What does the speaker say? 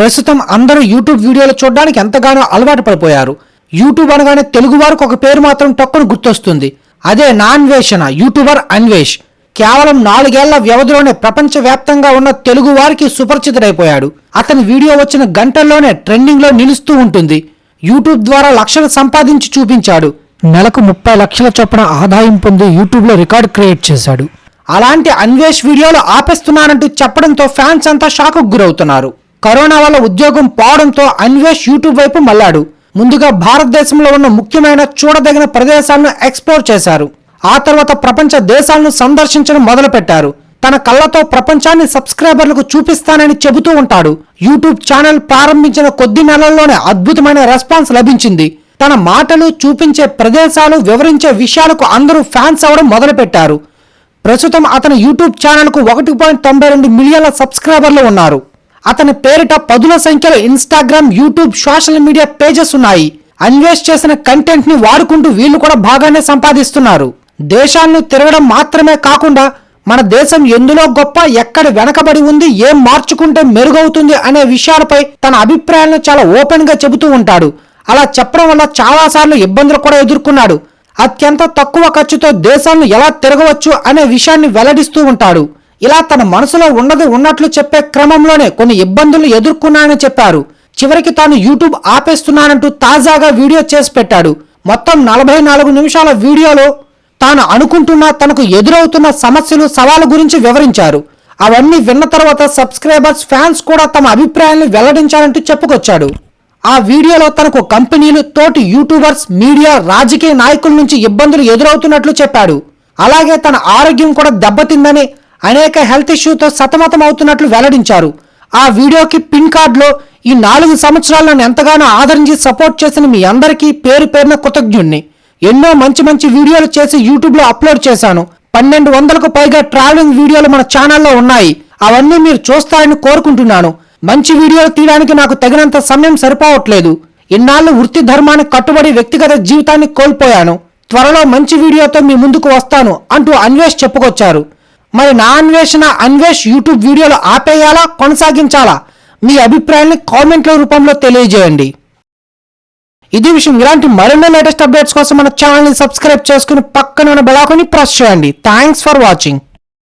ప్రస్తుతం అందరూ యూట్యూబ్ వీడియోలు చూడడానికి ఎంతగానో అలవాటు పడిపోయారు. యూట్యూబ్ అనగానే తెలుగు వారికి ఒక పేరు మాత్రం టక్కును గుర్తొస్తుంది. అదే నాన్వేషణ యూట్యూబర్ అన్వేష్. కేవలం నాలుగేళ్ళ వ్యవధిలోనే ప్రపంచవ్యాప్తంగా ఉన్న తెలుగు వారికి సుపరిచితుడైపోయాడు. అతని వీడియో వచ్చిన గంటల్లోనే ట్రెండింగ్లో నిలుస్తూ ఉంటుంది. యూట్యూబ్ ద్వారా లక్షలు సంపాదించి చూపించాడు. నెలకు ముప్పై లక్షల చొప్పున ఆదాయం పొంది యూట్యూబ్లో రికార్డు రికార్డ్ క్రియేట్ చేశాడు. అలాంటి అన్వేష్ వీడియోలు ఆపేస్తున్నానంటూ చెప్పడంతో ఫ్యాన్స్ అంతా షాకు గురవుతున్నారు. కరోనా వల్ల ఉద్యోగం పోవడంతో అన్వేష్ యూట్యూబ్ వైపు మళ్ళాడు. ముందుగా భారతదేశంలో ఉన్న ముఖ్యమైన చూడదగిన ప్రదేశాలను ఎక్స్ప్లోర్ చేశారు. ఆ తర్వాత ప్రపంచ దేశాలను సందర్శించడం మొదలుపెట్టారు. తన కళ్ళతో ప్రపంచాన్ని సబ్స్క్రైబర్లకు చూపిస్తానని చెబుతూ ఉంటాడు. యూట్యూబ్ ఛానల్ ప్రారంభించిన కొద్ది నెలల్లోనే అద్భుతమైన రెస్పాన్స్ లభించింది. తన మాటలు చూపించే ప్రదేశాలు వివరించే విషయాలకు అందరూ ఫ్యాన్స్ అవడం మొదలుపెట్టారు. ప్రస్తుతం అతని యూట్యూబ్ ఛానల్కు ఒకటి పాయింట్ తొంభై రెండు మిలియన్ల సబ్స్క్రైబర్లు ఉన్నారు. అతని పేరిట పదుల సంఖ్యలో Instagram YouTube social media pages ఉన్నాయి. అన్వేష్ చేసిన కంటెంట్ని వాడుకుంటూ వీళ్ళు కూడా బాగానే సంపాదిస్తున్నారు. దేశాలను తిరగడం మాత్రమే కాకుండా మన దేశం ఎందులో గొప్ప ఎక్కడ వెనకబడి ఉంది ఏం మార్చుకుంటే మెరుగవుతుంది అనే విషయాలపై తన అభిప్రాయాలను చాలా ఓపెన్గా చెబుతూ ఉంటాడు. అలా చెప్పడం వల్ల చాలా సార్లు ఇబ్బందులు కూడా ఎదుర్కొన్నాడు. అత్యంత తక్కువ ఖర్చుతో దేశాలను ఎలా తిరగవచ్చు అనే విషయాన్ని వెల్లడిస్తూ ఉంటాడు. ఇలా తన మనసులో ఉన్నది ఉన్నట్లు చెప్పే క్రమంలోనే కొన్ని ఇబ్బందులు ఎదుర్కొన్నానని చెప్పారు. చివరికి తాను యూట్యూబ్ ఆపేస్తున్నానంటూ తాజాగా వీడియో చేసి పెట్టాడు. మొత్తం నలభై నాలుగు నిమిషాల వీడియోలో తాను అనుకుంటున్న తనకు ఎదురవుతున్న సమస్యలు సవాలు గురించి వివరించారు. అవన్నీ విన్న తర్వాత సబ్స్క్రైబర్స్ ఫ్యాన్స్ కూడా తమ అభిప్రాయాలను వెల్లడించాలంటూ చెప్పుకొచ్చాడు. ఆ వీడియోలో తనకు కంపెనీలు తోటి యూట్యూబర్స్ మీడియా రాజకీయ నాయకుల నుంచి ఇబ్బందులు ఎదురవుతున్నట్లు చెప్పాడు. అలాగే తన ఆరోగ్యం కూడా దెబ్బతిందని అనేక హెల్త్ ఇష్యూతో సతమతం అవుతున్నట్లు వెల్లడించారు. ఆ వీడియోకి పిన్ కార్డులో ఈ నాలుగు సంవత్సరాలను నన్ను ఎంతగానో ఆదరించి సపోర్ట్ చేసిన మీ అందరికీ పేరు పేరున కృతజ్ఞుణ్ణి. ఎన్నో మంచి మంచి వీడియోలు చేసి యూట్యూబ్లో అప్లోడ్ చేశాను. పన్నెండు వందలకు పైగా ట్రావెలింగ్ వీడియోలు మన ఛానల్లో ఉన్నాయి. అవన్నీ మీరు చూస్తారని కోరుకుంటున్నాను. మంచి వీడియోలు తీయడానికి నాకు తగినంత సమయం సరిపోవట్లేదు. ఇన్నాళ్ళు వృత్తి ధర్మానికి కట్టుబడి వ్యక్తిగత జీవితాన్ని కోల్పోయాను. త్వరలో మంచి వీడియోతో మీ ముందుకు వస్తాను అంటూ అన్వేష్ చెప్పుకొచ్చారు. మరి నా అన్వేషణ అన్వేష్ యూట్యూబ్ వీడియోలు ఆపేయాలా కొనసాగించాలా? మీ అభిప్రాయాన్ని కామెంట్ల రూపంలో తెలియజేయండి. ఇది విషయం. ఇలాంటి మరిన్ని లేటెస్ట్ అప్డేట్స్ కోసం మన ఛానల్ని సబ్స్క్రైబ్ చేసుకుని పక్కన ఉన్న బెలాకుని ప్రెస్ చేయండి. Thanks for watching